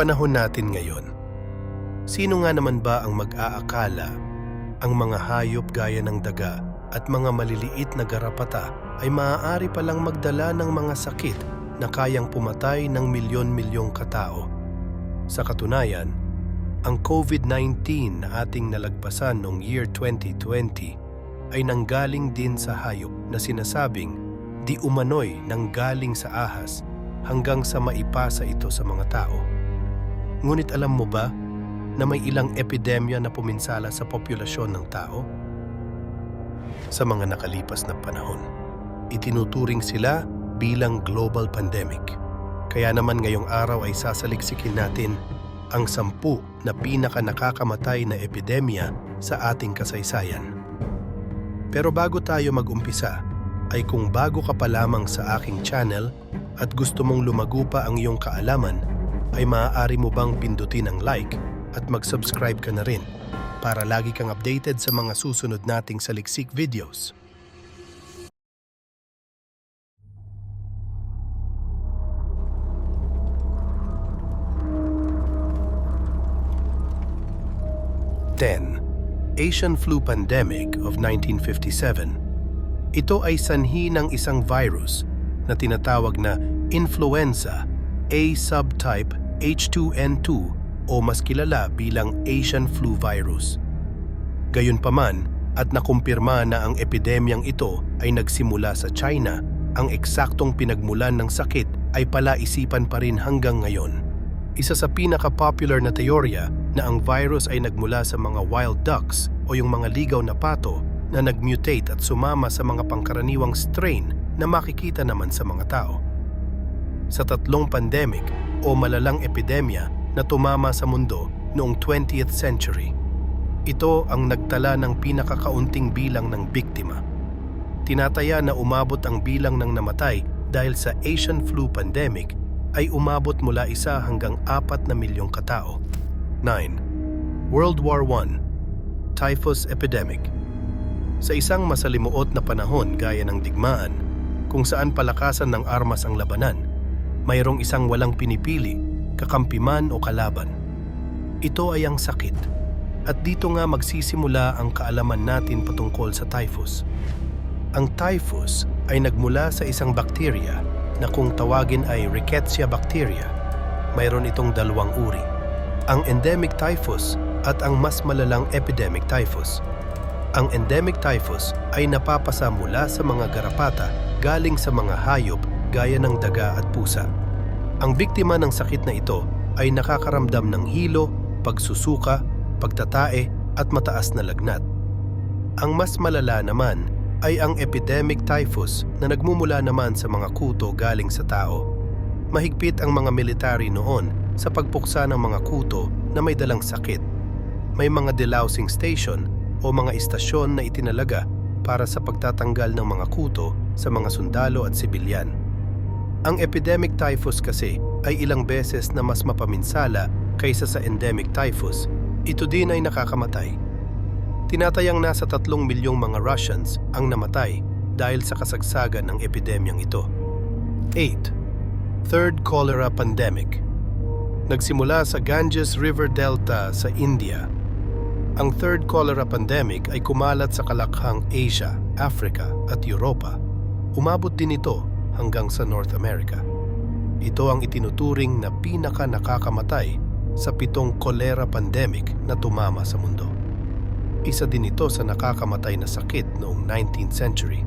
Panahon natin ngayon, sino nga naman ba ang mag-aakala ang mga hayop gaya ng daga at mga maliliit na garapata ay maaari palang magdala ng mga sakit na kayang pumatay ng milyon-milyong katao. Sa katunayan, ang COVID-19 na ating nalagpasan noong year 2020 ay nanggaling din sa hayop na sinasabing di umano'y nanggaling sa ahas hanggang sa maipasa ito sa mga tao. Ngunit alam mo ba na may ilang epidemya na puminsala sa populasyon ng tao? Sa mga nakalipas na panahon, itinuturing sila bilang global pandemic. Kaya naman ngayong araw ay sasaliksikin natin ang sampu na pinaka nakakamatay na epidemya sa ating kasaysayan. Pero bago tayo mag-umpisa, ay kung bago ka pa lamang sa aking channel at gusto mong lumago pa ang iyong kaalaman, ay maaari mo bang pindutin ang like at mag-subscribe ka na rin para lagi kang updated sa mga susunod nating saliksik videos. Ten, Asian Flu Pandemic of 1957. Ito ay sanhi ng isang virus na tinatawag na influenza A subtype H2N2 o mas kilala bilang Asian flu virus. Gayunpaman, at nakumpirma na ang epidemyang ito ay nagsimula sa China, ang eksaktong pinagmulan ng sakit ay palaisipan pa rin hanggang ngayon. Isa sa pinaka-popular na teorya na ang virus ay nagmula sa mga wild ducks o yung mga ligaw na pato na nag-mutate at sumama sa mga pangkaraniwang strain na makikita naman sa mga tao. Sa tatlong pandemic o malalang epidemya na tumama sa mundo noong 20th century, ito ang nagtala ng pinakakaunting bilang ng biktima. Tinataya na umabot ang bilang ng namatay dahil sa Asian flu pandemic ay umabot mula isa hanggang apat na milyong katao. 9. World War I Typhus Epidemic Sa isang masalimuot na panahon gaya ng digmaan, kung saan palakasan ng armas ang labanan, mayroong isang walang pinipili, kakampi man o kalaban. Ito ay ang sakit. At dito nga magsisimula ang kaalaman natin patungkol sa typhus. Ang typhus ay nagmula sa isang bakterya na kung tawagin ay Rickettsia bacteria. Mayroon itong dalawang uri. Ang endemic typhus at ang mas malalang epidemic typhus. Ang endemic typhus ay napapasa mula sa mga garapata galing sa mga hayop gaya ng daga at pusa. Ang biktima ng sakit na ito ay nakakaramdam ng hilo, pagsusuka, pagtatae at mataas na lagnat. Ang mas malala naman ay ang epidemic typhus na nagmumula naman sa mga kuto galing sa tao. Mahigpit ang mga military noon sa pagpuksa ng mga kuto na may dalang sakit. May mga delousing station o mga istasyon na itinalaga para sa pagtatanggal ng mga kuto sa mga sundalo at sibilyan. Ang epidemic typhus kasi ay ilang beses na mas mapaminsala kaysa sa endemic typhus ito din ay nakakamatay. Tinatayang nasa tatlong milyong mga Russians ang namatay dahil sa kasagsagan ng epidemyang ito. 8. Third Cholera Pandemic Nagsimula sa Ganges River Delta sa India. Ang Third Cholera Pandemic ay kumalat sa kalakhang Asia, Africa at Europa. Umabot din ito hanggang sa North America. Ito ang itinuturing na pinaka nakakamatay sa pitong kolera pandemic na tumama sa mundo. Isa din ito sa nakakamatay na sakit noong 19th century.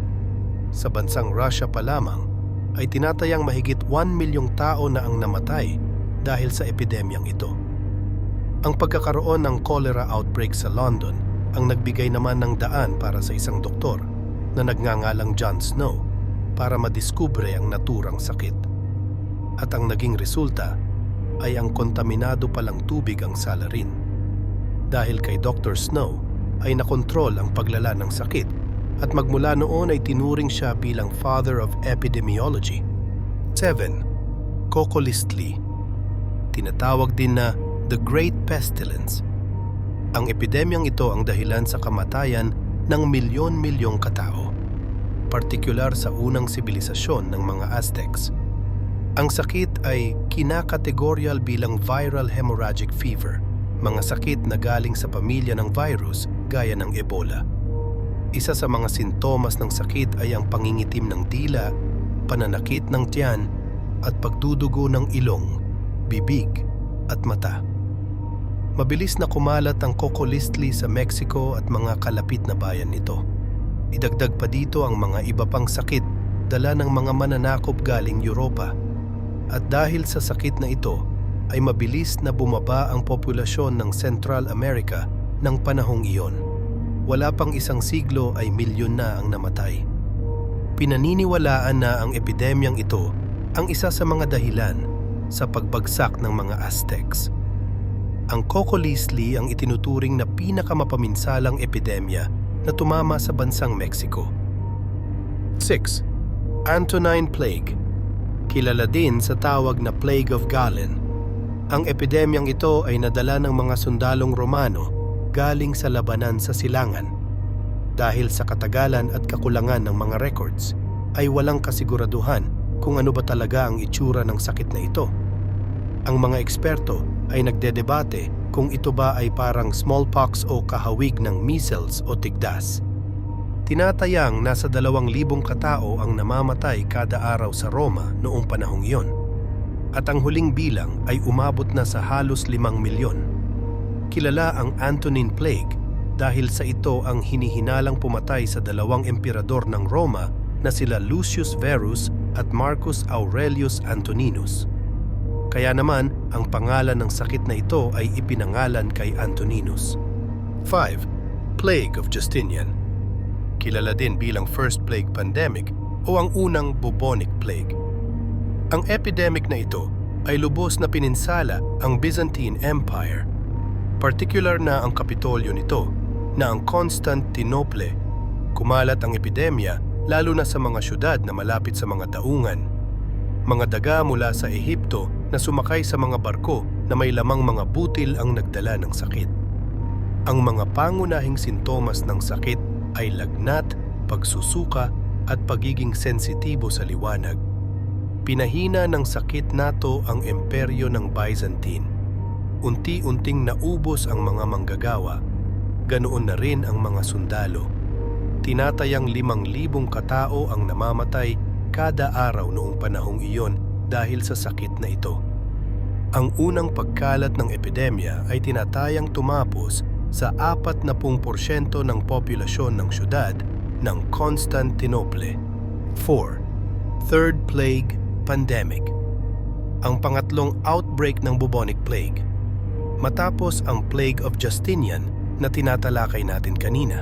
Sa bansang Russia pa lamang ay tinatayang mahigit 1 milyong tao na ang namatay dahil sa epidemyang ito. Ang pagkakaroon ng cholera outbreak sa London ang nagbigay naman ng daan para sa isang doktor na nagngangalang John Snow para madiskubre ang naturang sakit. At ang naging resulta ay ang kontaminado palang tubig ang salarin. Dahil kay Dr. Snow ay nakontrol ang paglala ng sakit at magmula noon ay tinuring siya bilang Father of Epidemiology. 7. Cocolistli Tinatawag din na The Great Pestilence. Ang epidemyang ito ang dahilan sa kamatayan ng milyon-milyong katao, partikular sa unang sibilisasyon ng mga Aztecs. Ang sakit ay kinakategoryal bilang viral hemorrhagic fever, mga sakit na galing sa pamilya ng virus gaya ng Ebola. Isa sa mga sintomas ng sakit ay ang pangingitim ng dila, pananakit ng tiyan, at pagdudugo ng ilong, bibig, at mata. Mabilis na kumalat ang Cocolistli sa Mexico at mga kalapit na bayan nito. Idagdag pa dito ang mga iba pang sakit dala ng mga mananakop galing Europa. At dahil sa sakit na ito, ay mabilis na bumaba ang populasyon ng Central America ng panahong iyon. Wala pang isang siglo ay milyon na ang namatay. Pinaniniwalaan na ang epidemyang ito ang isa sa mga dahilan sa pagbagsak ng mga Aztecs. Ang Cocolizli ang itinuturing na pinakamapaminsalang epidemya na tumama sa bansang Mexico. 6. Antonine Plague Kilala din sa tawag na Plague of Galen. Ang epidemyang ito ay nadala ng mga sundalong Romano galing sa labanan sa silangan. Dahil sa katagalan at kakulangan ng mga records, ay walang kasiguraduhan kung ano ba talaga ang itsura ng sakit na ito. Ang mga eksperto ay nagdedebate kung ito ba ay parang smallpox o kahawig ng measles o tigdas. Tinatayang nasa dalawang libong katao ang namamatay kada araw sa Roma noong panahong iyon. At ang huling bilang ay umabot na sa halos limang milyon. Kilala ang Antonine Plague dahil sa ito ang hinihinalang pumatay sa dalawang emperador ng Roma na sila Lucius Verus at Marcus Aurelius Antoninus. Kaya naman, ang pangalan ng sakit na ito ay ipinangalan kay Antoninus. 5. Plague of Justinian Kilala din bilang First Plague Pandemic o ang unang bubonic plague. Ang epidemic na ito ay lubos na pininsala ang Byzantine Empire. Particular na ang kapitolyo nito na ang Constantinople. Kumalat ang epidemya lalo na sa mga syudad na malapit sa mga daungan. Mga daga mula sa Ehipto na sumakay sa mga barko na may lamang mga butil ang nagdala ng sakit. Ang mga pangunahing sintomas ng sakit ay lagnat, pagsusuka at pagiging sensitibo sa liwanag. Pinahina ng sakit nato ang imperyo ng Byzantine. Unti-unting naubos ang mga manggagawa, ganoon na rin ang mga sundalo. Tinatayang limang libong katao ang namamatay kada araw noong panahong iyon dahil sa sakit na ito. Ang unang pagkalat ng epidemya ay tinatayang tumapos sa 40% ng populasyon ng syudad ng Constantinople. 4. Third Plague Pandemic Ang pangatlong outbreak ng bubonic plague. Matapos ang Plague of Justinian na tinatalakay natin kanina.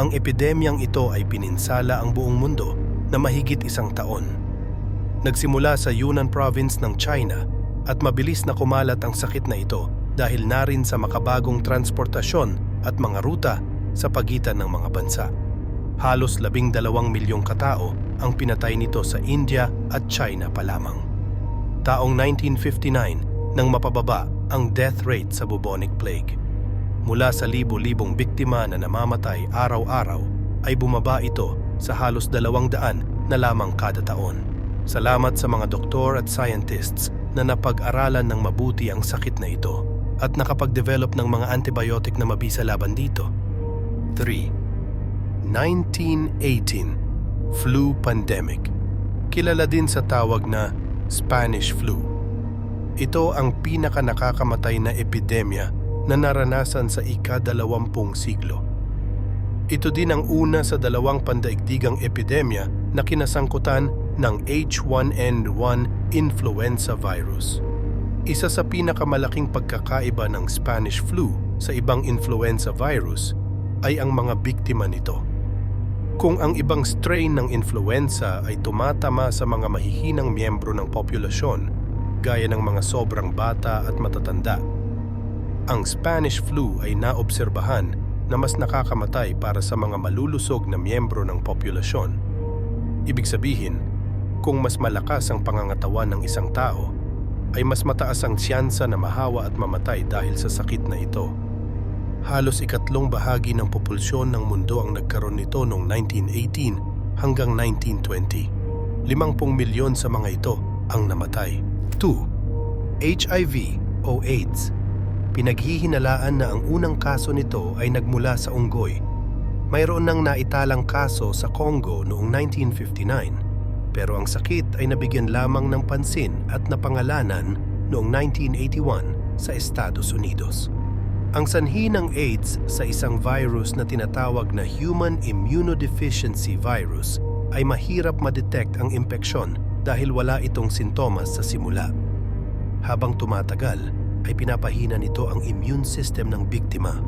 Ang epidemyang ito ay pininsala ang buong mundo na mahigit isang taon. Nagsimula sa Yunnan province ng China at mabilis na kumalat ang sakit na ito dahil na rin sa makabagong transportasyon at mga ruta sa pagitan ng mga bansa. Halos labing dalawang milyong katao ang pinatay nito sa India at China pa lamang. Taong 1959 nang mapababa ang death rate sa bubonic plague. Mula sa libo-libong biktima na namamatay araw-araw ay bumaba ito sa halos dalawang daan na lamang kada taon. Salamat sa mga doktor at scientists na napag-aralan ng mabuti ang sakit na ito at nakapag-develop ng mga antibiotic na mabisa laban dito. 3. 1918 Flu Pandemic Kilala din sa tawag na Spanish flu. Ito ang pinaka nakakamatay na epidemya na naranasan sa ika-dalawampung siglo. Ito din ang una sa dalawang pandaigdigang epidemya na kinasangkutan ng H1N1 influenza virus. Isa sa pinakamalaking pagkakaiba ng Spanish flu sa ibang influenza virus ay ang mga biktima nito. Kung ang ibang strain ng influenza ay tumatama sa mga mahihinang miyembro ng populasyon, gaya ng mga sobrang bata at matatanda, ang Spanish flu ay naobserbahan na mas nakakamatay para sa mga malulusog na miyembro ng populasyon. Ibig sabihin, kung mas malakas ang pangangatawan ng isang tao, ay mas mataas ang siyansa na mahawa at mamatay dahil sa sakit na ito. Halos ikatlong bahagi ng populsyon ng mundo ang nagkaroon nito noong 1918 hanggang 1920. 50 milyon sa mga ito ang namatay. 2. HIV o AIDS. Pinaghihinalaan na ang unang kaso nito ay nagmula sa unggoy. Mayroon nang naitalang kaso sa Congo noong 1959, pero ang sakit ay nabigyan lamang ng pansin at napangalanan noong 1981 sa Estados Unidos. Ang sanhi ng AIDS sa isang virus na tinatawag na Human Immunodeficiency Virus ay mahirap madetect ang impeksyon dahil wala itong sintomas sa simula. Habang tumatagal, ay pinapahina nito ang immune system ng biktima.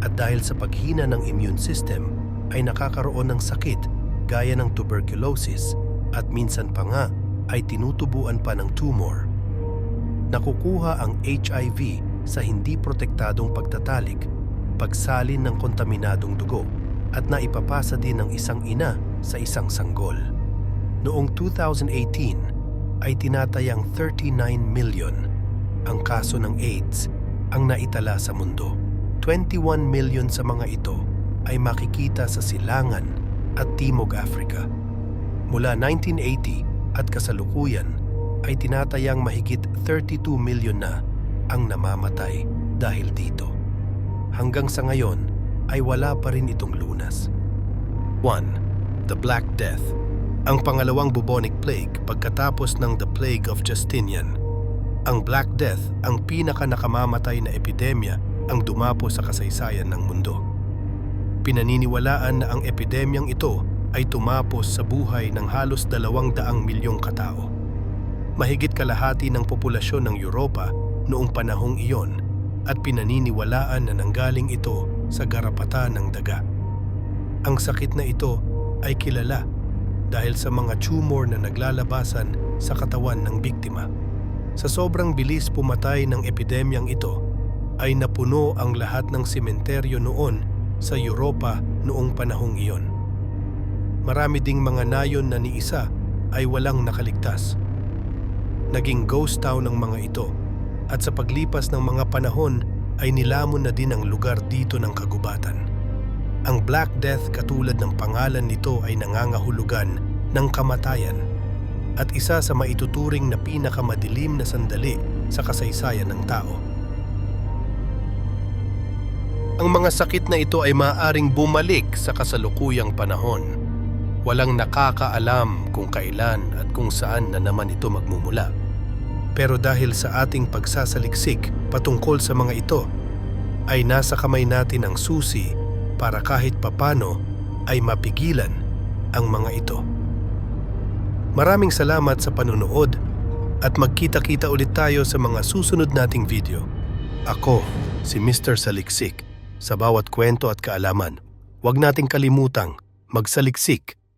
At dahil sa paghina ng immune system, ay nakakaroon ng sakit gaya ng tuberculosis at minsan pa nga ay tinutubuan pa ng tumor. Nakukuha ang HIV sa hindi protektadong pagtatalik, pagsalin ng kontaminadong dugo, at naipapasa din ng isang ina sa isang sanggol. Noong 2018 ay tinatayang 39 million ang kaso ng AIDS ang naitala sa mundo. 21 million sa mga ito ay makikita sa Silangan at Timog Africa. Mula 1980 at kasalukuyan ay tinatayang mahigit 32 million na ang namamatay dahil dito. Hanggang sa ngayon ay wala pa rin itong lunas. 1. The Black Death Ang pangalawang bubonic plague pagkatapos ng The Plague of Justinian. Ang Black Death ang pinaka nakamamatay na epidemya ang dumapo sa kasaysayan ng mundo. Pinaniniwalaan na ang epidemyang ito ay tumapos sa buhay ng halos dalawang daang milyong katao. Mahigit kalahati ng populasyon ng Europa noong panahong iyon at pinaniniwalaan na nanggaling ito sa garapatan ng daga. Ang sakit na ito ay kilala dahil sa mga tumor na naglalabasan sa katawan ng biktima. Sa sobrang bilis pumatay ng epidemyang ito, ay napuno ang lahat ng sementeryo noon sa Europa noong panahong iyon. Marami ding mga nayon na ni isa ay walang nakaligtas. Naging ghost town ng mga ito at sa paglipas ng mga panahon ay nilamon na din ang lugar dito ng kagubatan. Ang Black Death katulad ng pangalan nito ay nangangahulugan ng kamatayan at isa sa maituturing na pinakamadilim na sandali sa kasaysayan ng tao. Ang mga sakit na ito ay maaaring bumalik sa kasalukuyang panahon. Walang nakakaalam kung kailan at kung saan na naman ito magmumula. Pero dahil sa ating pagsasaliksik patungkol sa mga ito, ay nasa kamay natin ang susi para kahit papano ay mapigilan ang mga ito. Maraming salamat sa panunood at magkita-kita ulit tayo sa mga susunod nating video. Ako, si Mr. Saliksik. Sa bawat kwento at kaalaman, huwag nating kalimutang magsaliksik